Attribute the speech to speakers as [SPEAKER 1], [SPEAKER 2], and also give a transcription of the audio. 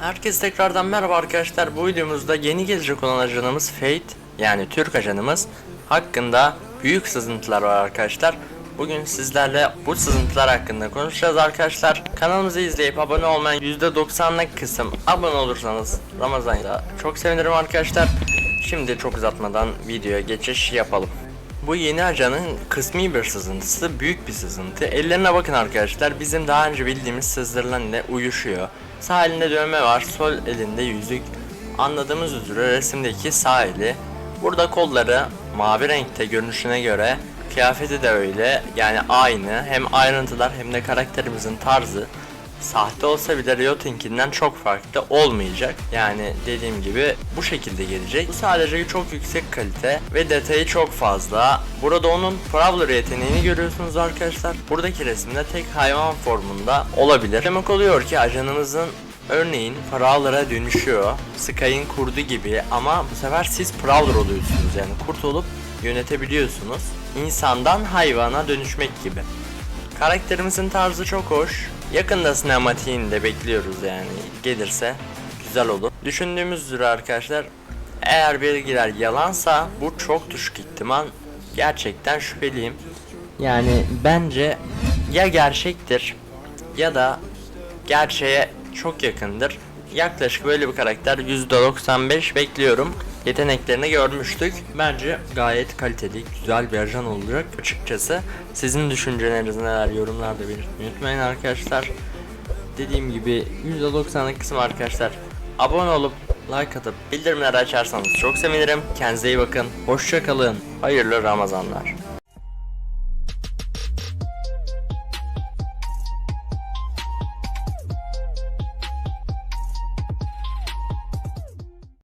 [SPEAKER 1] Herkes tekrardan merhaba arkadaşlar. Bu videomuzda yeni gelecek olan ajanımız Fate yani Türk ajanımız hakkında büyük sızıntılar var arkadaşlar. Bugün sizlerle bu sızıntılar hakkında konuşacağız arkadaşlar. Kanalımızı izleyip abone olmayan %90'lık kısım abone olursanız Ramazan'da çok sevinirim arkadaşlar. Şimdi çok uzatmadan videoya geçiş yapalım. Bu yeni ajanın kısmi bir sızıntısı, büyük bir sızıntı. Ellerine bakın arkadaşlar, bizim daha önce bildiğimiz sızdırılan ile uyuşuyor. Sağ elinde dövme var, sol elinde yüzük. Anladığımız üzere resimdeki sağ eli. Burada kolları mavi renkte görünüşüne göre, kıyafeti de öyle. Yani aynı, hem ayrıntılar hem de karakterimizin tarzı. Sahte olsa bile Riot'inkinden çok farklı olmayacak. Yani dediğim gibi bu şekilde gelecek. Bu sadece çok yüksek kalite ve detayı çok fazla. Burada onun Prowler yeteneğini görüyorsunuz arkadaşlar. Buradaki resimde tek hayvan formunda olabilir. Demek oluyor ki ajanımızın örneğin Prowler'a dönüşüyor. Sky'in kurdu gibi ama bu sefer siz Prowler oluyorsunuz yani kurt olup yönetebiliyorsunuz. İnsandan hayvana dönüşmek gibi. Karakterimizin tarzı çok hoş. Yakında sinematiğini de bekliyoruz yani. Gelirse güzel olur. Düşündüğümüz üzere arkadaşlar eğer bilgiler yalansa bu çok düşük ihtimal. Gerçekten şüpheliyim. Yani bence ya gerçektir ya da gerçeğe çok yakındır. Yaklaşık böyle bir karakter %95 bekliyorum. Yeteneklerini görmüştük. Bence gayet kaliteli, güzel bir ajan olacak açıkçası. Sizin düşünceleriniz neler yorumlarda belirtmeyi unutmayın arkadaşlar. Dediğim gibi %90'lık kısım arkadaşlar. Abone olup like atıp bildirimleri açarsanız çok sevinirim. Kendinize iyi bakın. Hoşça kalın. Hayırlı Ramazanlar.